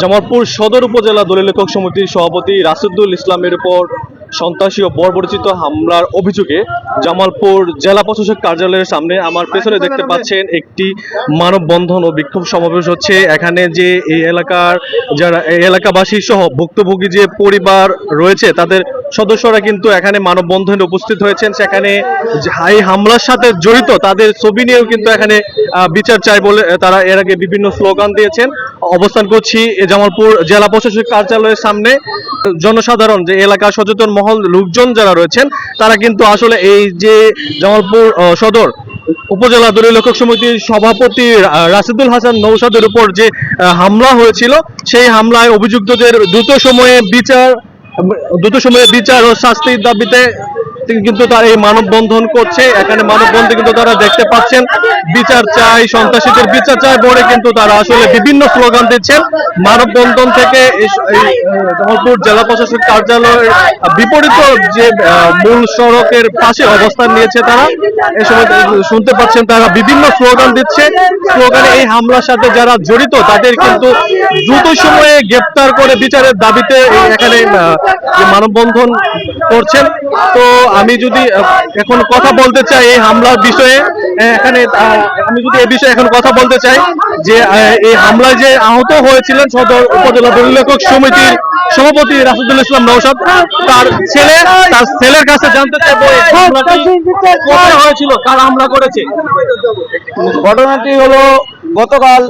জামালপুর সদর উপজেলা দলীয় লেখক সমিতির সভাপতি রাসিদুল ইসলামের উপর সন্ত্রাসী ও বর্বরচিত হামলার অভিযোগে জামালপুর জেলা প্রশাসক কার্যালয়ের সামনে আমার পেছনে দেখতে পাচ্ছেন একটি মানববন্ধন ও বিক্ষোভ সমাবেশ হচ্ছে। এখানে যে এই এলাকার যারা এলাকাবাসী সহ ভুক্তভোগী যে পরিবার রয়েছে, তাদের সদস্যরা কিন্তু এখানে মানববন্ধনে উপস্থিত হয়েছেন। সেখানে এই হামলার সাথে জড়িত তাদের ছবি নিয়েও কিন্তু এখানে বিচার চাই বলে তারা এর আগে বিভিন্ন স্লোগান দিয়েছেন। অবস্থান করছি জামালপুর জেলা প্রশাসক কার্যালয়ের সামনে। জনসাধারণ, যে এলাকার সচেতন মহল, লোকজন যারা রয়েছেন, তারা কিন্তু আসলে এই যে জামালপুর সদর, উপজেলা দলীয় লেখক সমিতির সভাপতি রাশিদুল হাসান নৌসাদের উপর যে হামলা হয়েছিল, সেই হামলায় অভিযুক্তদের দ্রুত সময়ে বিচার দ্রুত সময়ে বিচার ও শাস্তির দাবিতে কিন্তু তার এই মানববন্ধন করছে। এখানে মানববন্ধন কিন্তু তারা দেখতে পাচ্ছেন। বিচার চাই, সন্ত্রাসীদের বিচার চাই বলে কিন্তু তারা আসলে বিভিন্ন স্লোগান দিচ্ছেন। মানববন্ধন থেকে জামালপুর জেলা প্রশাসক কার্যালয়ের বিপরীত যে মূল সড়কের পাশে অবস্থান নিয়েছে তারা এই সময় শুনতে পাচ্ছেন তারা বিভিন্ন স্লোগান দিচ্ছে। স্লোগানে এই হামলার সাথে যারা জড়িত, তাদের কিন্তু দ্রুত সময়ে গ্রেপ্তার করে বিচারের দাবিতে এখানে মানববন্ধন করছেন। তো আমি যদি এখন কথা বলতে চাই এই হামলার বিষয়ে এখানে আমি যদি এই বিষয়ে এখন কথা বলতে চাই যে এই হামলায় যে আহত হয়েছিলেন সদর উপজেলা দলীয় লেখক সমিতির সভাপতি রাসুদুল ইসলাম নৌসাদ তার ছেলে ছেলের কাছে জানতে চাইব কোথায় হয়েছিল কার হামলা করেছে? ঘটনাটি হলো গতকাল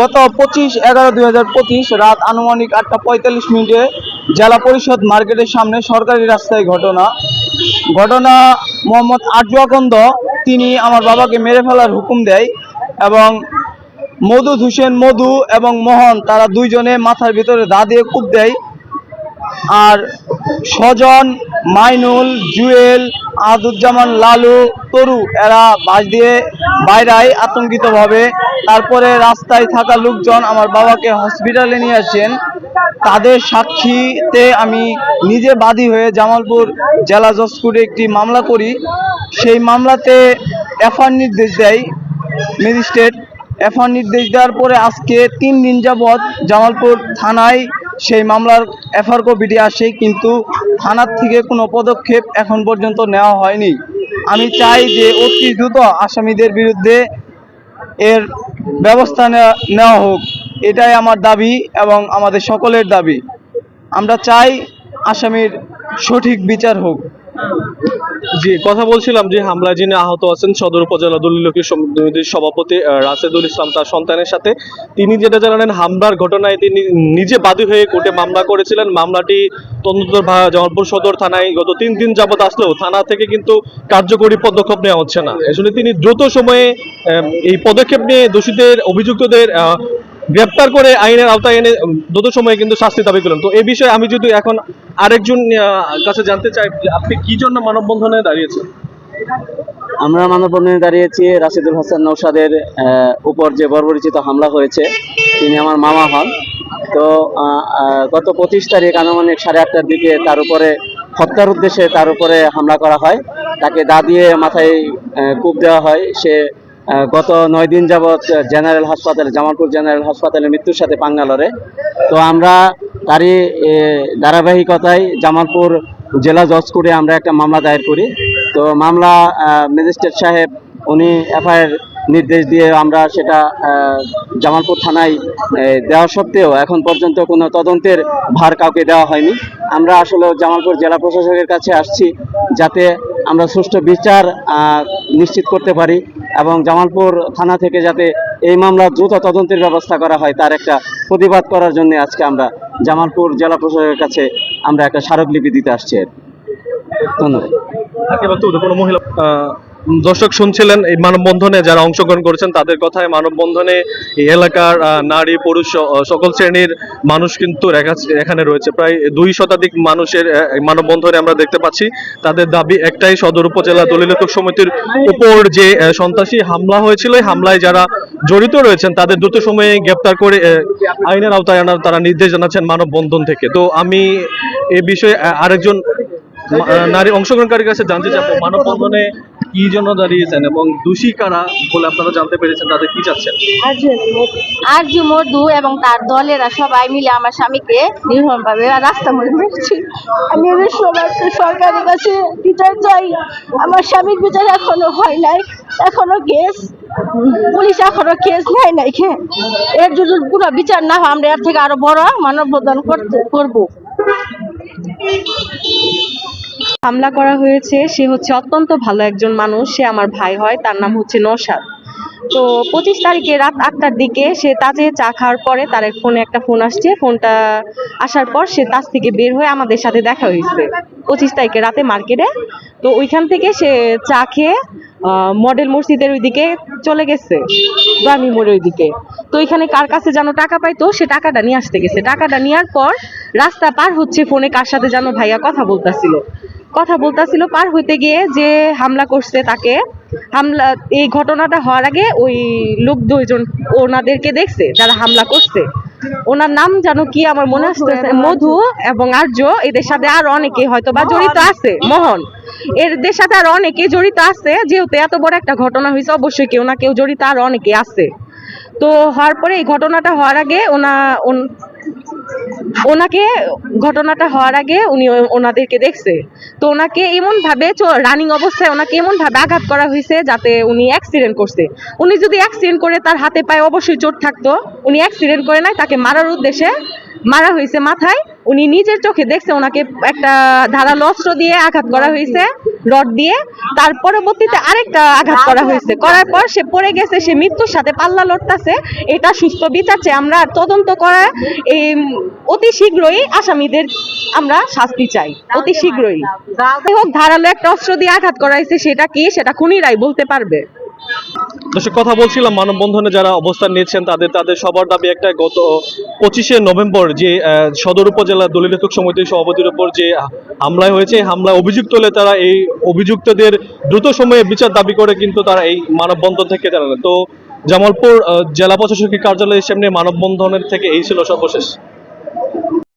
গত পঁচিশ এগারো দুই হাজার পঁচিশ রাত আনুমানিক আটটা পঁয়তাল্লিশ মিনিটে জেলা পরিষদ মার্কেটের সামনে সরকারি রাস্তায় ঘটনা। ঘটনা মোহাম্মদ আজওয়াকন্দ তিনি আমার বাবাকে মেরে ফেলার হুকুম দেয় এবং মধু হোসেন মধু এবং মোহন তারা দুইজনে মাথার ভিতরে দা দিয়ে কূপ দেয়। আর স্বজন মাইনুল, জুয়েল, আদুজ্জামান, লালু, তরু, এরা বাস দিয়ে বাইরায় আতঙ্কিতভাবে তারপরে রাস্তায় থাকা লোকজন আমার বাবাকে হসপিটালে নিয়ে আসেন। তাদের সাক্ষীতে আমি নিজে বাদী হয়ে জামালপুর জেলা জজ একটি মামলা করি। সেই মামলাতে এফআর নির্দেশ দেয় ম্যাজিস্ট্রেট। এফআর নির্দেশ দেওয়ার পরে আজকে তিন দিন যাবৎ জামালপুর থানায় সেই মামলার এফআর কপিটি আসে। কিন্তু থানার থেকে কোনো পদক্ষেপ এখন পর্যন্ত নেওয়া হয়নি। আমি চাই যে অতি দ্রুত আসামিদের বিরুদ্ধে এর ব্যবস্থা নেওয়া- হোক। এটাই আমার দাবি এবং আমাদের সকলের দাবি। আমরা চাই আসামির সঠিক বিচার হোক। জি, কথা বলছিলাম যে হামলায় যিনি আহত আছেন সদর উপজেলা দলীয় সমিতির সভাপতি রাশেদুল ইসলাম তার সন্তানের সাথে। তিনি যেটা জানালেন, হামলার ঘটনায় তিনি নিজে বাদী হয়ে কোর্টে মামলা করেছিলেন। মামলাটি তদন্ত জামালপুর সদর থানায় গত তিন দিন যাবত আসলেও থানা থেকে কিন্তু কার্যকরী পদক্ষেপ নেওয়া হচ্ছে না। আসলে তিনি দ্রুত সময়ে এই পদক্ষেপ নিয়ে দোষীদের, অভিযুক্তদের গ্রেপ্তার করে আইনের আওতায় এনে দ্রুত সময়ে কিন্তু শাস্তি দাবি করলেন। তো এই বিষয়ে আমি যদি এখন আরেকজন কাছে জানতে চাই আপনি কি জন্য মানববন্ধনে দাঁড়িয়েছেন? আমরা মানববন্ধনে দাঁড়িয়েছি, রাশিদুল হাসান নৌসাদের উপর যে বর্বরিচিত হামলা হয়েছে, তিনি আমার মামা হন। তো গত পঁচিশ তারিখ আনুমানিক সাড়ে আটটার দিকে তার উপরে, হত্যার উদ্দেশ্যে তার উপরে হামলা করা হয়। তাকে দা দিয়ে মাথায় কূপ দেওয়া হয়। সে গত নয় দিন যাবৎ জেনারেল হাসপাতালে, জামালপুর জেনারেল হাসপাতালে মৃত্যুর সাথে পাঙ্গালরে। তো আমরা তারই ধারাবাহিকতায় জামালপুর জেলা জজ করে আমরা একটা মামলা দায়ের করি। তো মামলা ম্যাজিস্ট্রেট সাহেব, উনি এফআইআর নির্দেশ দিয়ে আমরা সেটা জামালপুর থানায় দেওয়া সত্ত্বেও এখন পর্যন্ত কোনো তদন্তের ভার কাউকে দেওয়া হয়নি। আমরা আসলে জামালপুর জেলা প্রশাসকের কাছে আসছি যাতে আমরা সুষ্ঠু বিচার নিশ্চিত করতে পারি। এবং জামালপুর থানা থেকে যাতে এই মামলা দ্রুত তদন্তের ব্যবস্থা করা হয়, তার একটা প্রতিবাদ করার জন্য আজকে আমরা জামালপুর জেলা প্রশাসকের কাছে আমরা একটা স্মারকলিপি দিতে আসছি। ধন্যবাদ। কোনো মহিলা দর্শক শুনছিলেন এই মানববন্ধনে যারা অংশগ্রহণ করেছেন, তাদের কথায় মানববন্ধনে এই এলাকার নারী, পুরুষ সকল শ্রেণির মানুষ কিন্তু এখানে রয়েছে। প্রায় দুই শতাধিক মানুষের মানববন্ধনে আমরা দেখতে পাচ্ছি। তাদের দাবি একটাই, সদর উপজেলা দলীয় লেখক সমিতির উপর যে সন্ত্রাসী হামলা হয়েছিল হামলায় যারা জড়িত রয়েছেন, তাদের দ্রুত সময়ে গ্রেপ্তার করে আইনের আওতায় আনার তারা নির্দেশ জানাচ্ছেন মানববন্ধন থেকে। তো আমি এ বিষয়ে আরেকজন নারী অংশগ্রহণকারীর কাছে জানতে চাবো মানববন্ধনে কি জন্য দাঁড়িয়েছেন এবং দোষী কারা বলে আপনারা জানতে পেরেছেন, তাদের কি চাচ্ছেন? আরজু মধু এবং তার দলেরা সবাই মিলে আমার স্বামীকে নির্মমভাবে রাস্তা মধ্যে মেরেছে। আমি এদের সবার সরকারের কাছে বিচার চাই। আমার স্বামীর বিচার এখনও হয় নাই। এখনও কেস পুলিশ এখনও কেস নেয় নাই হ্যাঁ। এর যদি পুরো বিচার না হয়, আমরা এর থেকে আরও বড় মানব মানববন্ধন করতে করব। হামলা করা হয়েছে, সে হচ্ছে অত্যন্ত ভালো একজন মানুষ, সে আমার ভাই হয়, তার নাম হচ্ছে নৌশাদ তো পঁচিশ তারিখে রাত আটটার দিকে সে তাজে চা খাওয়ার পরে তার ফোনে একটা ফোন আসছে, ফোনটা আসার পর সে তাজ থেকে বের হয়ে আমাদের সাথে দেখা হয়েছে। পঁচিশ তারিখে রাতে মার্কেটে, তো ওইখান থেকে সে চা খেয়ে মডেল মসজিদের ওইদিকে চলে গেছে গ্রামী মোড়ের ওইদিকে। তো ওইখানে কার কাছে যেন টাকা পাইতো সে টাকাটা নিয়ে আসতে গেছে। টাকাটা নেওয়ার পর রাস্তা পার হচ্ছে ফোনে কার সাথে যেন ভাইয়া কথা বলতাছিল। কথা বলতাছিল পার হইতে গিয়ে যে হামলা করছে তাকে হামলা এই ঘটনাটা হওয়ার আগে ওই লোক দুইজন ওনাদেরকে দেখছে যারা হামলা করছে। ওনার নাম জানো কি আমার মনে আসতেছে? মধু এবং আর্য এদের সাথে আর অনেকে হয়তো বা জড়িত আছে। মোহন। এদের সাথে আর অনেকে জড়িত আছে যেহেতু এত বড় একটা ঘটনা হয়েছে অবশ্যই কেউ না কেউ জড়িত আর অনেকে আছে। তো হওয়ার পরে এই ঘটনাটা হওয়ার আগে ওনা ওনাকে ঘটনাটা হওয়ার আগে উনি ওনাদেরকে দেখছে। তো ওনাকে এমন ভাবে রানিং অবস্থায় ওনাকে এমন ভাবে আঘাত করা হয়েছে যাতে উনি অ্যাক্সিডেন্ট করছে। উনি যদি অ্যাক্সিডেন্ট করে তার হাতে পায়ে অবশ্যই চোট থাকতো, উনি অ্যাক্সিডেন্ট করে নাই, তাকে মারার উদ্দেশ্যে মারা হয়েছে মাথায়, উনি নিজের চোখে দেখছে ওনাকে একটা ধারালো অস্ত্র দিয়ে আঘাত করা হয়েছে, রড দিয়ে। তার পরবর্তীতে আরেকটা আঘাত করা হয়েছে। করার পর সে পড়ে গেছে, সে মৃত্যুর সাথে পাল্লা লড়তাছে। এটা সুস্থ বিচার চাই আমরা তদন্ত করা এই অতি শীঘ্রই আসামিদের আমরা শাস্তি চাই, অতি শীঘ্রই। হোক, ধারালো একটা অস্ত্র দিয়ে আঘাত করা হয়েছে, সেটা কি, সেটা খুনিরাই বলতে পারবে। দর্শক, কথা বলছিলাম, মানববন্ধনে যারা অবস্থান নিয়েছেন, তাদের তাদের সবার দাবি একটা, গত পঁচিশে নভেম্বর যে সদর উপজেলা দলিল লেখক সমিতির সভাপতির উপর যে হামলা হয়েছে হামলা অভিযুক্ত হলে তারা এই অভিযুক্তদের দ্রুত সময়ে বিচার দাবি করে কিন্তু তারা এই মানববন্ধন থেকে জানালেন। তো জামালপুর জেলা প্রশাসকের কার্যালয়ের সামনে মানববন্ধনের থেকে এই ছিল সর্বশেষ।